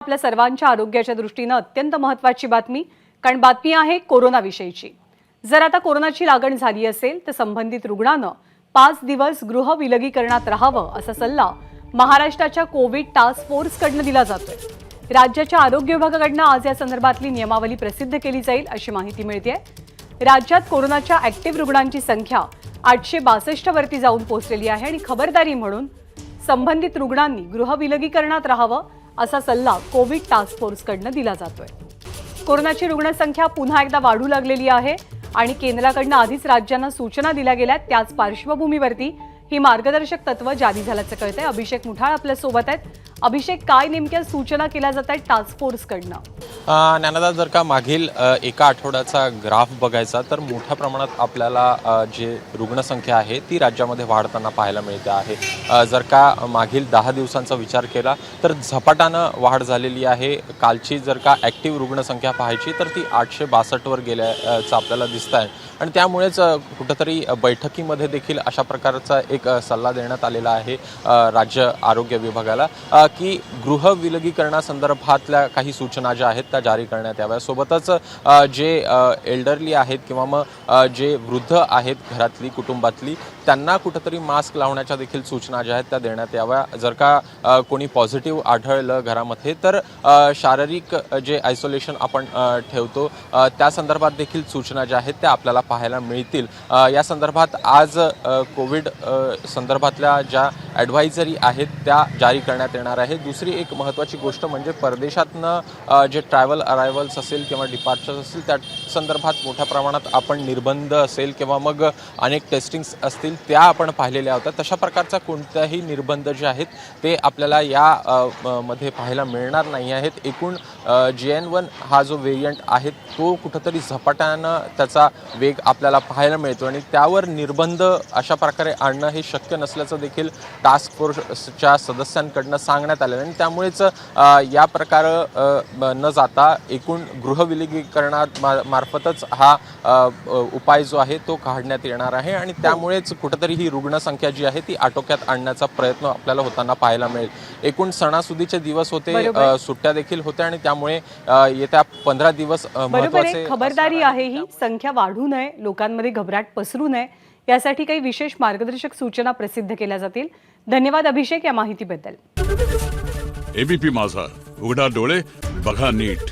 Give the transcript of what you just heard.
आपल्या सर्वांच्या आरोग्याच्या दृष्टीनं अत्यंत महत्त्वाची बातमी. कारण बातमी आहे कोरोनाविषयीची. जर आता कोरोनाची लागण झाली असेल तर संबंधित रुग्णानं पाच दिवस गृह विलगीकरणात राहावं असा सल्ला महाराष्ट्राच्या कोविड टास्क फोर्सकडनं दिला जातोय. राज्याच्या आरोग्य विभागाकडनं आज या संदर्भातली नियमावली प्रसिद्ध केली जाईल अशी माहिती मिळते राज्यात कोरोनाच्या ऍक्टिव्ह रुग्णांची संख्या आठशे बासष्ट वरती जाऊन पोहोचलेली आहे आणि खबरदारी म्हणून संबंधित रुग्णांनी गृह विलगीकरणात राहावं असा सल्ला कोविड टास्क फोर्सकडनं दिला जातोय. कोरोनाची रुग्णसंख्या पुन्हा एकदा वाढू लागलेली आहे आणि केंद्राकडनं आधीच राज्यांना सूचना दिल्या गेल्या त्याच पार्श्वभूमीवरती ही मार्गदर्शक तत्व जारी झाल्याचं कळतंय. अभिषेक मुठाळ आपल्यासोबत आहेत. अभिषेक काय नेमक्या सूचना केल्या जात आहेत टास्क फोर्सकडनं ज्ञानदा जर का मागील एका आठवड्याचा ग्राफ बघायचा तर मोठ्या प्रमाणात आपल्याला जे रुग्णसंख्या आहे ती राज्यामध्ये वाढताना पाहायला मिळते आहे. जर का मागील दहा दिवसांचा विचार केला तर झपाट्यानं वाढ झालेली आहे. कालची जर का ॲक्टिव्ह रुग्णसंख्या पाहायची तर ती आठशे बासष्टवर गेल्याचं आपल्याला दिसत आहे. आणि त्यामुळेच कुठंतरी बैठकीमध्ये देखील अशा प्रकारचा एक सल्ला देण्यात आलेला आहे राज्य आरोग्य विभागाला. की गृह विलगीकरणासंदर्भातल्या काही सूचना ज्या आहेत त्या जारी करण्यात याव्या. सोबतच जे एल्डरली आहेत किंवा मग जे वृद्ध आहेत घरातली कुटुंबातली त्यांना कुठंतरी मास्क लावण्याच्या देखील सूचना ज्या आहेत त्या देण्यात याव्या. जर का कोणी पॉझिटिव्ह आढळलं घरामध्ये तर शारीरिक जे आयसोलेशन आपण ठेवतो त्या संदर्भात देखील सूचना ज्या आहेत त्या आपल्याला पाहायला मिळतील. या संदर्भात आज कोविड संदर्भातल्या ज्या ॲडवायझरी आहेत त्या जारी करण्यात येणार आहे. दुसरी एक महत्त्वाची गोष्ट म्हणजे परदेशातनं जे ट्रॅव्हल अरायव्हल्स असेल किंवा डिपार्चर्स असतील त्या संदर्भात मोठ्या प्रमाणात आपण निर्बंध असेल किंवा मग अनेक टेस्टिंग्स असतील त्या आपण पाहिलेल्या होत्या. तशा प्रकारचा कोणताही निर्बंध जे आहेत ते आपल्याला या मध्ये पाहायला मिळणार नाही आहेत. एकूण जे एन वन हा जो व्हेरियंट आहे तो कुठंतरी झपाट्यानं त्याचा वेग आपल्याला पाहायला मिळतो आणि त्यावर निर्बंध अशा प्रकारे आणणं हे शक्य नसल्याचं देखील टास्क फोर्सच्या सदस्यांकडनं सांगण्यात आलेलं आणि त्यामुळेच या प्रकार न जाता एकूण गृह विलगीकरणात मा- मार्फतच हा उपाय जो आहे तो काढण्यात येणार आहे आणि त्यामुळेच कुठंतरी ही रुग्णसंख्या जी आहे ती आटोक्यात आणण्याचा प्रयत्न आपल्याला होताना पाहायला मिळेल. एकूण सणासुदीचे दिवस होते सुट्ट्या देखील होत्या आणि त्यामुळे येत्या पंधरा दिवस आहे. खबरदारी आहे ही. संख्या वाढू नये लोकांमध्ये घबराट पसरू नये यासाठी काही विशेष मार्गदर्शक सूचना प्रसिद्ध केल्या जातील. धन्यवाद अभिषेक या माहितीबद्दल. एबीपी माझा उघडा डोळे बघा नीट.